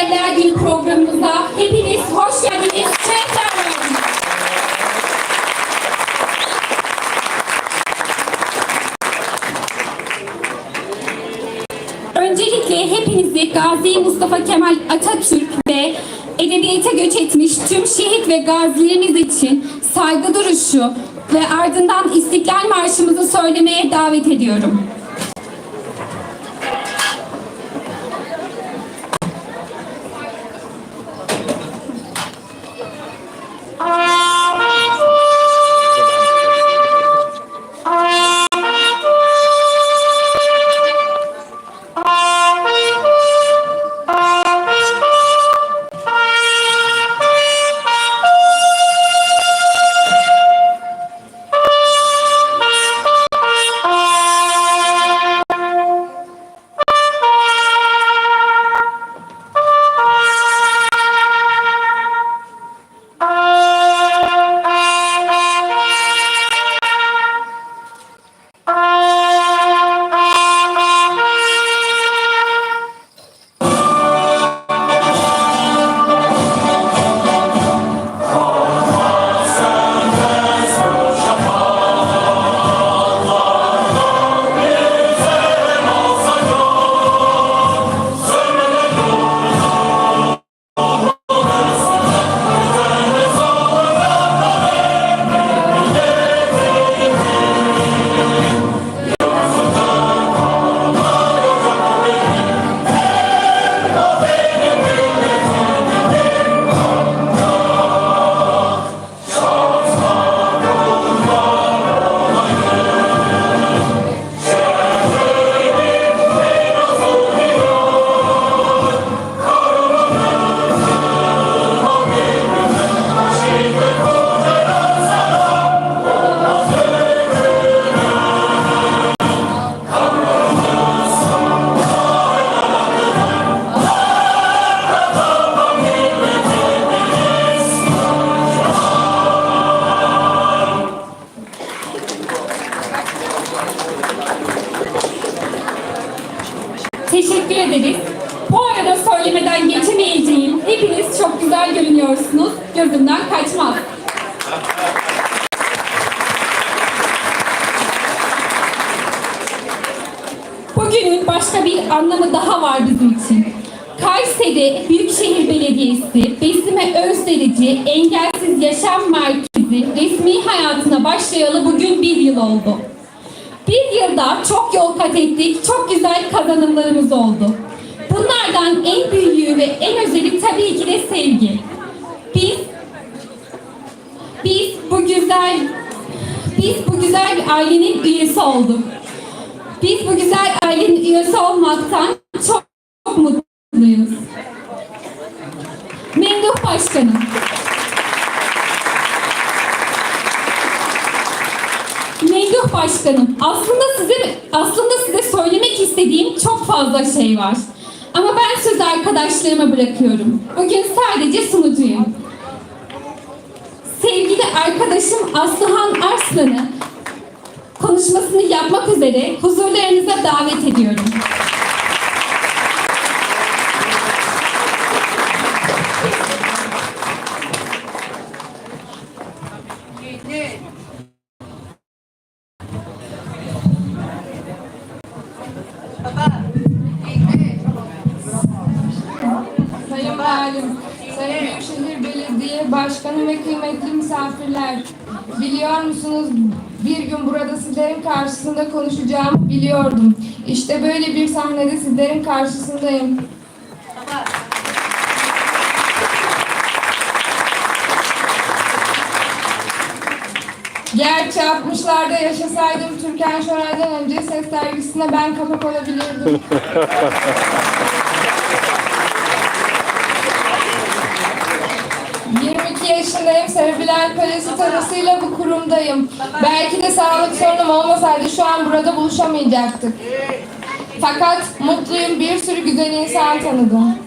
Engeller Günü programımıza hepiniz hoş geldiniz. Tekrar Öncelikle hepinizi Gazi Mustafa Kemal Atatürk ve edebiyata göç etmiş tüm şehit ve gazilerimiz için saygı duruşu ve ardından İstiklal Marşımızı söylemeye davet ediyorum. Gözümden kaçmaz. Bugünün başka bir anlamı daha var bizim için. Kayseri Büyükşehir Belediyesi Besime Özderici Engelsiz Yaşam Merkezi resmi hayatına başlayalı bugün bir yıl oldu. Bir yılda çok yol kat ettik, çok güzel kazanımlarımız oldu. Bunlardan en büyüğü ve en özeli tabii ki de sevgi. Biz, biz bu güzel, biz bu güzel bir ailenin üyesi olduk. Biz bu güzel ailenin üyesi olmaktan çok, çok mutluyuz. Memduh Başkanım. Memduh Başkanım, aslında size aslında size söylemek istediğim çok fazla şey var. Ama ben sözü arkadaşlarıma bırakıyorum. Bugün sadece sunucuyum. Sevgili arkadaşım Aslıhan Arslan'ı konuşmasını yapmak üzere huzurlarınıza davet ediyorum. Sayın Belediye Başkanı ve kıymetli misafirler. Biliyor musunuz bir gün burada sizlerin karşısında konuşacağım biliyordum. İşte böyle bir sahnede sizlerin karşısındayım. Gerçi 60'larda yaşasaydım Türkan Şoray'dan önce ses dergisine ben kapak olabilirdim. yaşındayım. Serebilen palesi tanısıyla bu kurumdayım. Belki de sağlık sorunum olmasaydı şu an burada buluşamayacaktık. Fakat mutluyum bir sürü güzel insan tanıdım.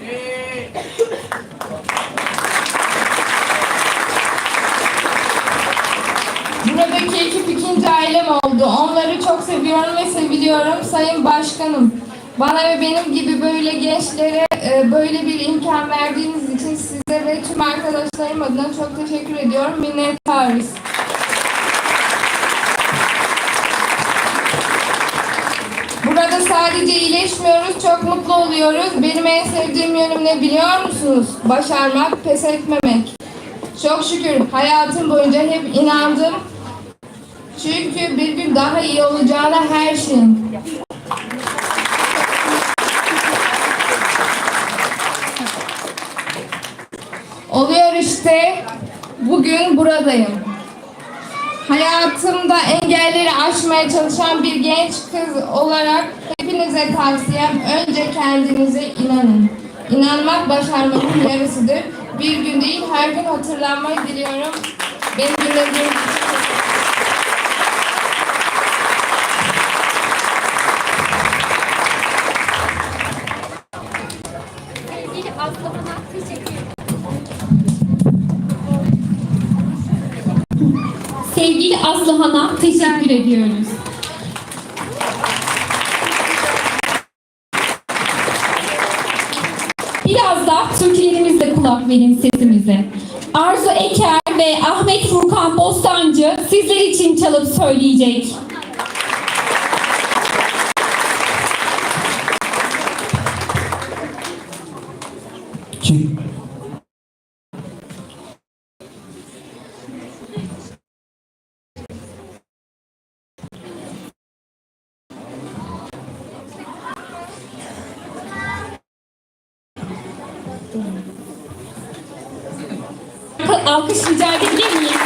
Buradaki ekip ikinci ailem oldu. Onları çok seviyorum ve seviliyorum Sayın Başkanım. Bana ve benim gibi böyle gençlere e, böyle bir imkan verdiğiniz için size ve tüm arkadaşlarım adına çok teşekkür ediyorum. Minnettarız. Burada sadece iyileşmiyoruz, çok mutlu oluyoruz. Benim en sevdiğim yönüm ne biliyor musunuz? Başarmak, pes etmemek. Çok şükür hayatım boyunca hep inandım. Çünkü bir gün daha iyi olacağına her şeyin. Oluyor işte. Bugün buradayım. Hayatımda engelleri aşmaya çalışan bir genç kız olarak hepinize tavsiyem önce kendinize inanın. İnanmak başarmanın yarısıdır. Bir gün değil her gün hatırlanmayı diliyorum. Beni dinlediğiniz için Sevgili Aslıhan'a teşekkür ediyoruz. Biraz da türkülerimizle kulak verin sesimize. Arzu Eker ve Ahmet Furkan Bostancı sizler için çalıp söyleyecek. Alkış rica edebilir miyim?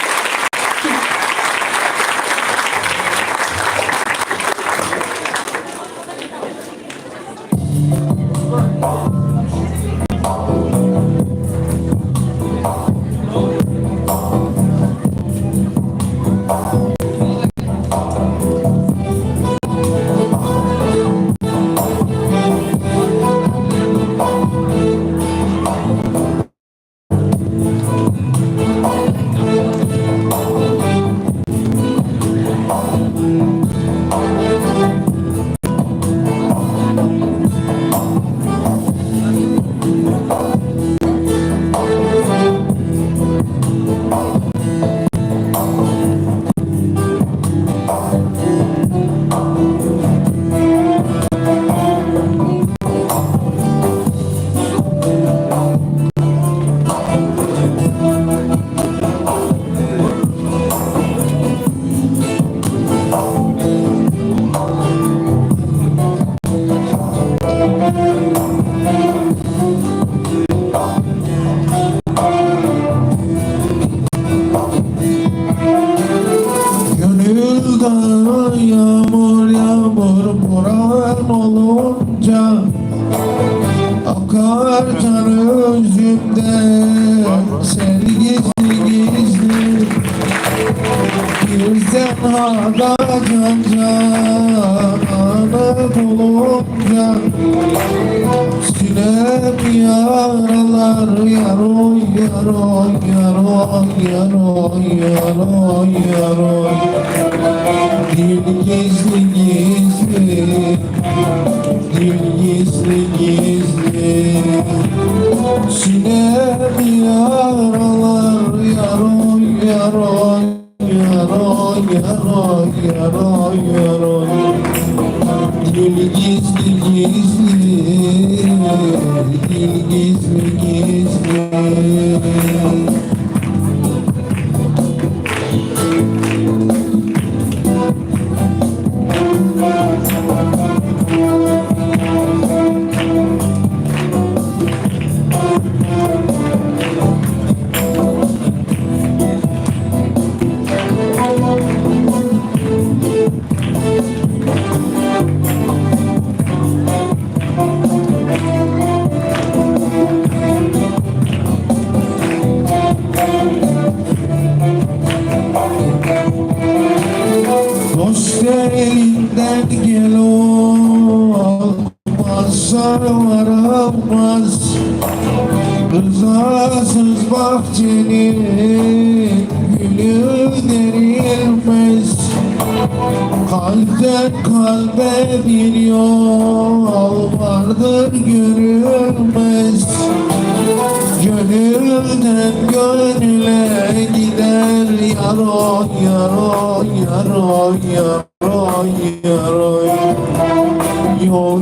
Yaralar yaroy yaroy yaroy yaroy yaroy yaroy Dil gizli gizli Dil gizli gizli Sinem yaralar yaroy yaroy yaroy yaroy yaroy yaroy Dil gizli gizli Dil gizli gizli Rızasız bahçenin gülü derilmez. Kalpten kalbe bir yol vardır görülmez. Gönülden gönüle gider yaroy yaroy yaroy yaroy yaroy. Yol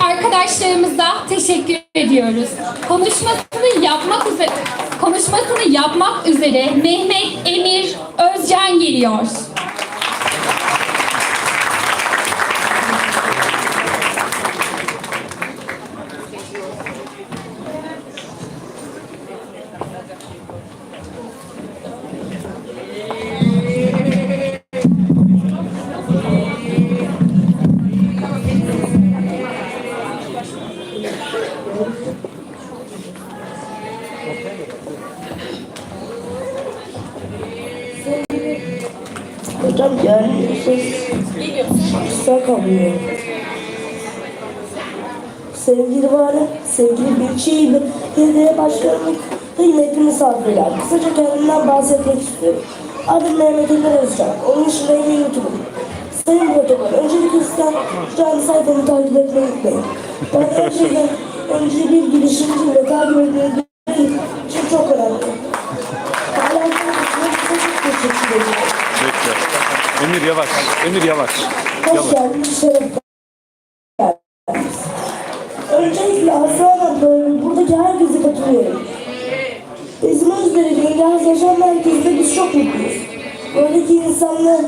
Arkadaşlarımıza teşekkür ediyoruz. Konuşmasını yapmak üzere konuşmasını yapmak üzere Mehmet Emir Özcan geliyor. Hocam yani şey kısa kalıyor. Sevgili var, sevgili şeyle belediye başkanlık kıymetli misafirler. Kısaca kendimden bahsetmek istiyorum. Adım Mehmet Emir Özcan. Onun için de YouTube'um. Sayın protokol, öncelikle sizden canlı sayfamı takip etmeyi unutmayın. Ben şeyden önce bir girişimci ve takip etmeyi için çok önemli. Bekle. Emir yavaş. Emir yavaş. Hoş geldiniz, şeref geldiniz. Öncelikle Aslan ablanın buradaki herkese katılıyorum. Bizim Özdere'de İngiliz Yaşam Merkezi'nde biz çok mutluyuz. Buradaki insanlar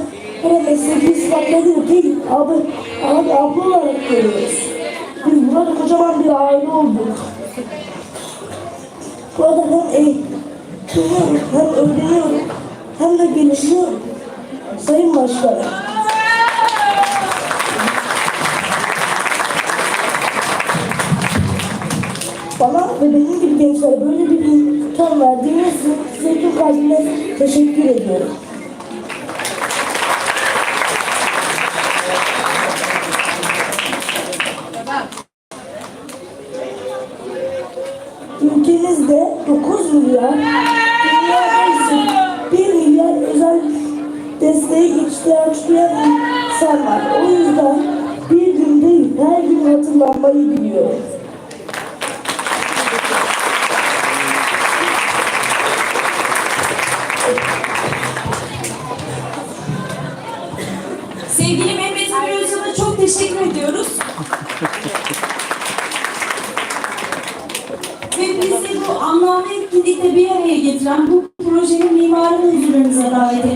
her mesleki sıfatla değil, değil, abi, abi, abla olarak görüyoruz. Biz burada kocaman bir aile olduk. Burada hem eğitimiyorum, hem öğreniyorum, hem de gelişiyorum. Sayın Başkanım. Bana ve benim gibi gençlere böyle bir imkan verdiğiniz için size tüm kalbimle teşekkür ediyorum. 9 milyar, dünyada ise 1 milyar özel desteğe ihtiyaç duyan insan var. O yüzden bir gün değil, her gün hatırlanmayı biliyorum. yüzden bu projenin mimarını huzurlarınıza davet ediyorum.